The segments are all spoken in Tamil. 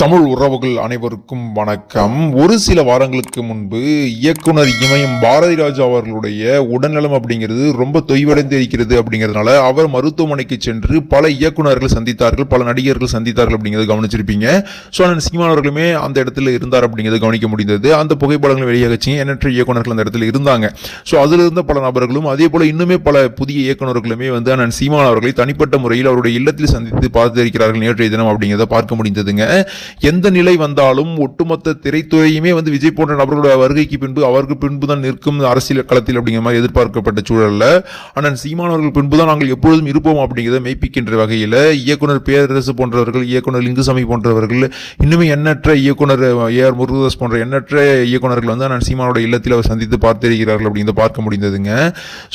தமிழ் உறவுகள் அனைவருக்கும் வணக்கம். ஒரு சில வாரங்களுக்கு முன்பு இயக்குனர் இமயம் பாரதி ராஜா அவர்களுடைய உடல்நலம் அப்படிங்கிறது ரொம்ப தொய்வடைந்து இருக்கிறது அப்படிங்கிறதுனால அவர் மருத்துவமனைக்கு சென்று பல இயக்குனர்கள் சந்தித்தார்கள் பல நடிகர்கள் சந்தித்தார்கள் அப்படிங்கிறத கவனிச்சிருப்பீங்க. ஸோ அண்ணன் சீமான் அவர்களுமே அந்த இடத்துல இருந்தார் அப்படிங்கிறத கவனிக்க முடிந்தது. அந்த புகைப்படங்கள் வெளியாகச்சு எண்ணற்ற இயக்குனர்கள் அந்த இடத்துல இருந்தாங்க. ஸோ அதில் இருந்த பல நபர்களும் அதே போல் இன்னுமே பல புதிய இயக்குனர்களுமே வந்து அண்ணன் சீமான் அவர்களை தனிப்பட்ட முறையில் அவருடைய இல்லத்தில் சந்தித்து பார்த்திருக்கிறார்கள் நேற்றைய தினம் அப்படிங்கிறத பார்க்க முடிந்ததுங்க. எந்த நிலை வந்தாலும் ஒட்டுமொத்த திரைத்துறையுமே வந்து விஜய் போன்ற நபர்களுடைய வருகைக்கு பின்பு அவருக்கு பின்பு தான் நிற்கும் அரசியல் களத்தில் அப்படிங்கிற மாதிரி எதிர்பார்க்கப்பட்ட சூழலில். ஆனால் சீமானவர்கள் பின்பு தான் நாங்கள் எப்பொழுதும் இருப்போம் அப்படிங்கிறத மெய்ப்பிக்கின்ற வகையில் இயக்குனர் பேரரசு போன்றவர்கள் இயக்குனர் லிங்குசாமி போன்றவர்கள் இன்னுமே எண்ணற்ற இயக்குனர் ஏ ஆர் முருகதாஸ் போன்ற எண்ணற்ற இயக்குனர்கள் வந்து நான் சீமானோட இல்லத்தில் அவர் சந்தித்து பார்த்திருக்கிறார்கள் அப்படிங்கிறத பார்க்க முடிந்ததுங்க.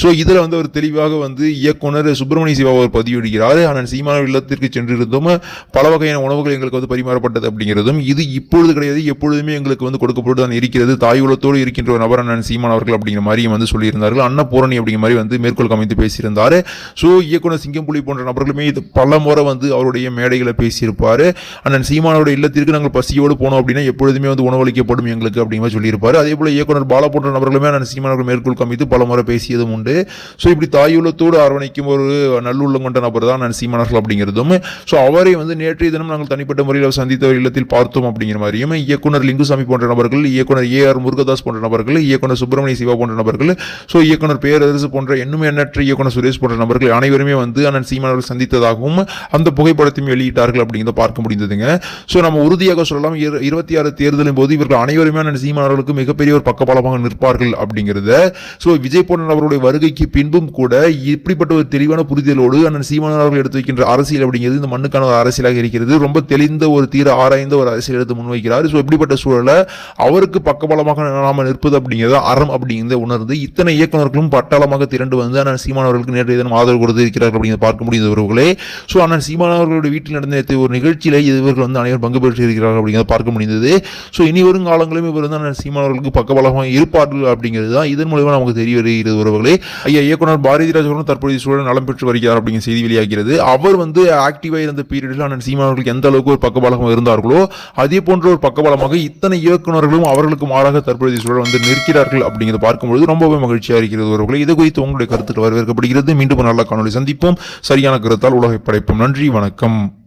ஸோ இதில் வந்து அவர் தெளிவாக வந்து இயக்குனர் சுப்பிரமணிய சிவா அவர் பதிவிடுகிறார். ஆனால் சீமான இல்லத்திற்கு சென்றிருந்தும் பல வகையான உணவுகள் எங்களுக்கு வந்து பரிமாறப்பட்டது அப்படிங்கிறதும் இது இப்பொழுது கிடையாது எப்பொழுதுமே எங்களுக்கு வந்து கொடுக்கப்பட்டு தான் இருக்கிறது. தாயுலத்தோடு இருக்கின்ற ஒரு நபர் அண்ணன் சீமான் அவர்கள் அப்படிங்கிற மாதிரியும் வந்து சொல்லியிருந்தார்கள். அன்னபூரணி அப்படிங்கிற மாதிரி வந்து மேற்கோள் அமைத்து பேசியிருந்தார். ஸோ இயக்குனர் சிங்கம்புலி போன்ற நபர்களுமே இது பல முறை வந்து அவருடைய மேடைகளை பேசியிருப்பார். அண்ணன் சீமானோட இல்லத்திற்கு நாங்கள் பசியோடு போனோம் அப்படின்னா எப்பொழுதுமே வந்து உணவளிக்கப்படும் எங்களுக்கு அப்படிங்கிற மாதிரி சொல்லியிருப்பார். அதே போல் இயக்குனர் பாலா போன்ற நபர்களுமே அண்ணன் சீமானவர்கள் மேற்கோள் அமைத்து பல முறை பேசியதும் உண்டு. ஸோ இப்படி தாயுள்ளத்தோடு அரவணைக்கும் ஒரு நல்லுள்ளம் கொண்ட நபர் தான் அண்ணன் சீமானவர்கள் அப்படிங்கிறதும். ஸோ அவரை வந்து நேற்றைய தினம் நாங்கள் தனிப்பட்ட முறையில் சந்தித்த ஒரு இல்லத்தில் பார்த்தோம் அப்படிங்கிற மாதிரியும் இயக்குனர் லிங்குசாமி போன்ற நபர்கள் இயக்குனர் ஏ ஆர் முருகதாஸ் போன்ற நபர்கள் இயக்குனர் சுப்பிரமணிய சிவா போன்ற நபர்கள் ஸோ இயக்குனர் பேரரசு போன்ற இன்னும் எண்ணற்ற இயக்குனர் சுரேஷ் போன்ற நபர்கள் அனைவருமே வந்து அண்ணன் சீமான் அவர்கள் சந்தித்ததாகவும் அந்த புகைப்படத்தையும் வெளியிட்டார்கள் அப்படிங்கிறத பார்க்க முடிந்ததுங்க. ஸோ நம்ம உறுதியாக சொல்லலாம் இருபத்தி ஆறு தேர்தலின் போது இவர்கள் அனைவருமே அண்ணன் சீமான் அவர்களுக்கு மிகப்பெரிய ஒரு பக்கபலமாக நிற்பார்கள் அப்படிங்கிறத ஸோ விஜய் போன்ற நபருடைய வருகைக்கு பின்பும் கூட இப்படிப்பட்ட ஒரு தெளிவான புரிதலோடு அண்ணன் சீமான் அவர்கள் எடுத்து வைக்கின்ற அரசியல் அப்படிங்கிறது இந்த மண்ணுக்கான ஒரு அரசியலாக இருக்கிறது. ரொம்ப தெளிந்த ஒரு தீர ஆராய்ந்து ஒரு அரசியல் எடுத்து முன்வைக்கிறார். ஸோ இப்படிப்பட்ட சூழலை அவருக்கு பக்கபலமாக நாம நிற்பது அப்படிங்கிறத அறம் அப்படிங்கிறத உணர்ந்து இத்தனை இயக்குனர்களும் பட்டாளமாக திரண்டு வந்து அண்ணன் சீமான் அவர்களுக்கு நேற்றைய தினம் ஆதரவு கொடுத்து இருக்கிறார்கள் அப்படிங்கிறத பார்க்க முடியுது உறவுகளே ஸோ அண்ணன் சீமான் அவர்களுடைய வீட்டில் நடந்த நேற்று ஒரு நிகழ்ச்சியில் இவர்கள் வந்து அனைவரும் பங்கு பெற்று இருக்கிறார்கள் அப்படிங்கிறத பார்க்க முடிந்தது. ஸோ இனி வரும் காலங்களிலும் இவர் வந்து அண்ணன் சீமான் அவர்களுக்கு பக்கபலமாக இருப்பார்கள் அப்படிங்கிறது தான் இதன் மூலமாக நமக்கு தெரிய வருகிறது உறவுகளே ஐயா இயக்குனர் பாரதி ராஜ் தற்போதைய சூழல் நலம் பெற்று வருகிறார் அப்படிங்கிற செய்தி வெளியாகிறது. அவர் வந்து ஆக்டிவாக இருந்த பீரியடில் அண்ணன் சீமான் அவர்களுக்கு எந்த அளவுக்கு ஒரு பக்கபலமாக இருந்தார்களோ அதே போன்ற ஒரு பக்கபலமாக இத்தனை இயக்குனர்களும் அவர்களுக்கு மாறாக தற்போதைய சூழல் வந்து நிற்கிறார்கள் அப்படிங்கிறத பார்க்கும்பொழுது ரொம்பவே மகிழ்ச்சியாக இருக்கிறது உறவுகளே இது குறித்து உங்களுடைய கருத்துக்கள் வரவேற்கப்படுகிறது. மீண்டும் நல்ல காணொலி சந்திப்போம். சரியான கருத்தால் உலகை படைப்போம். நன்றி வணக்கம்.